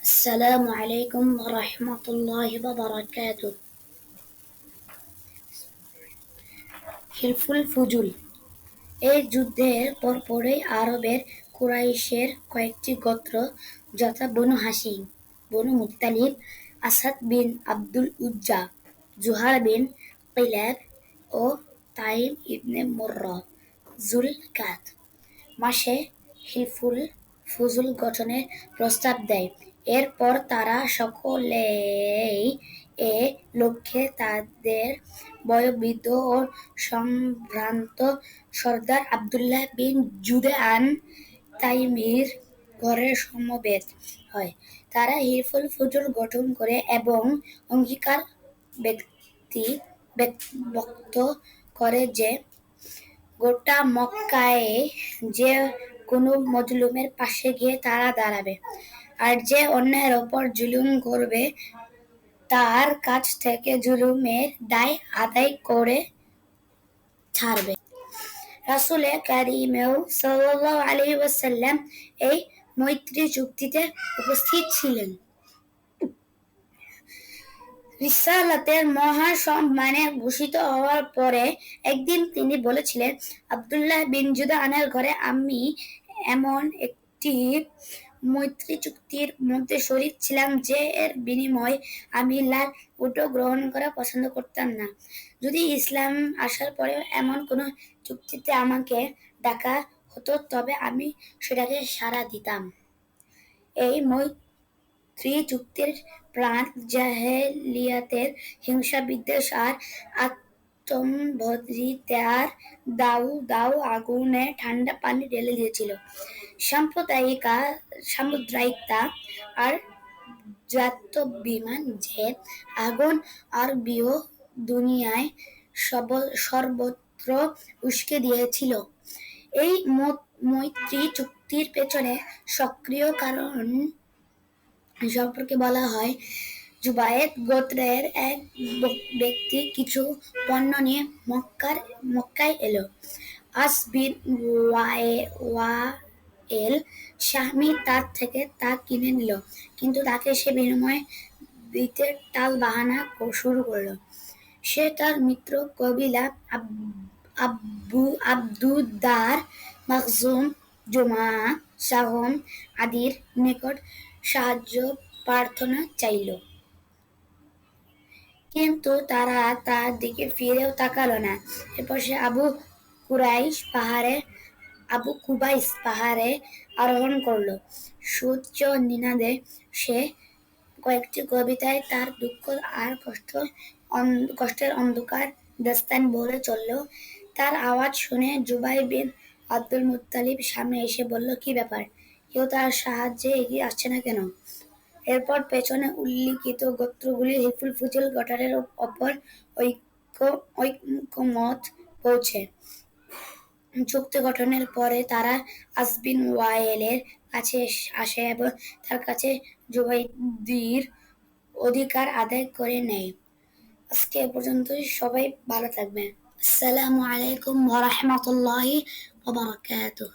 السلام عليكم ورحمة الله وبركاته হিলফুল ফুজুল এই যুদ্ধের পরপরই আরবের কুরাইশের কয়েকটি গোত্র যথা Banu Hashim Banu Muttalib Asad bin Abdul Uzza Zuhrah bin Kilab ও তাইম ইবনে মুর্রা জুল কাত মাসে হিলফুল ফুজুল গঠনের প্রস্তাব দেয় এরপর তারা সকলেই এ লক্ষ্যে তাদের বয়োবৃদ্ধ ও সম্ভ্রান্ত সর্দার আবদুল্লাহ বিন জুদেআন তাইমির ঘরে সমবেত হয়। তারা হিরফুল ফুজুল গঠন করে এবং অঙ্গীকার ব্যক্তি ব্যক্ত করে যে গোটা মক্কায় যে কোনো মজলুমের পাশে গিয়ে তারা দাঁড়াবে। আর যে অন্যের ওপর জুলুম করবে, তার কাছ থেকে জুলুমের দায় আদায় করে ছাড়বে। রাসুলে কারিমেও সাল্লাহ আলী ওয়াসাল্লাম এই মৈত্রী চুক্তিতে উপস্থিত ছিলেন। রিসালাতের মহাসম্মানে ভূষিত হওয়ার পরে একদিন তিনি বলেছিলেন, আবদুল্লাহ বিন জুদানের ঘরে আমি এমন একটি মৈত্রী চুক্তির মধ্যে শরিক ছিলাম যে এর বিনিময় আমি লাল উটো গ্রহণ করা পছন্দ করতাম না। যদি ইসলাম আসার পরে এমন কোনো চুক্তিতে আমাকে ডাকা হতো, তবে আমি সেটাকে সাড়া দিতাম। এই মৈত্রী চুক্তির প্রাণ জাহেলিয়াতের হিংসা বিদ্বেষ আর আত্মভদ্রিতার দাউ দাউ আগুনে ঠান্ডা পানি ঢেলে দিয়েছিল। সাম্প্রদায়িকা সামুদ্রায়িকতা আর জাত্যবিমান যে আগুন আর বিহ দুনিয়ায় সবল সর্বত্র উস্কে দিয়েছিল। এই মৈত্রী চুক্তির পেছনে সক্রিয় কারণ সম্পর্কে বলা হয় জুবায়েত গোত্রের এক ব্যক্তি কিছু পণ্য নিয়ে মক্কার, মক্কায় এলো। আসবিন ওয়াএল স্বামী তার থেকে তা কিনে নিল, কিন্তু তাকে সে বিনিময়ে দিতে টাল বাহানা শুরু করল। সে তার মিত্র কবিলা আব্বু, আব্দুদ্দার মাকজুম জুমা সাহম আদির নিকট সাহায্য প্রার্থনা চাইল। কিন্তু তারা তার দিকে ফিরেও তাকালো না। এরপর সে আবু কুরাইশ পাহাড়ে, আবু কুবাইস পাহাড়ে আরোহণ করল। সূর্য নিনাদে সে কয়েকটি কবিতায় তার দুঃখ আর কষ্ট কষ্টের অন্ধকার দাস্তান বলে চলল। তার আওয়াজ শুনে জুবাই বিন আব্দুল মুতালিব সামনে এসে বলল, কি ব্যাপার? কেউ তার সাহায্যে এগিয়ে আসছে না কেন? এরপর পেছনে উল্লিখিত গোত্রগুলি হিফুল ফুজুল গটারের অপর ঐক্য, ঐক্যমত পৌঁছে। চুক্তি গঠনের পরে তারা আসবিন ওয়াইলের কাছে আসে এবং তার কাছে জুবাইদির অধিকার আদায় করে নেয়। আজকে এ পর্যন্তই। সবাই ভালো থাকবেন। আসসালামু আলাইকুম ওয়া বারাকাতুহু।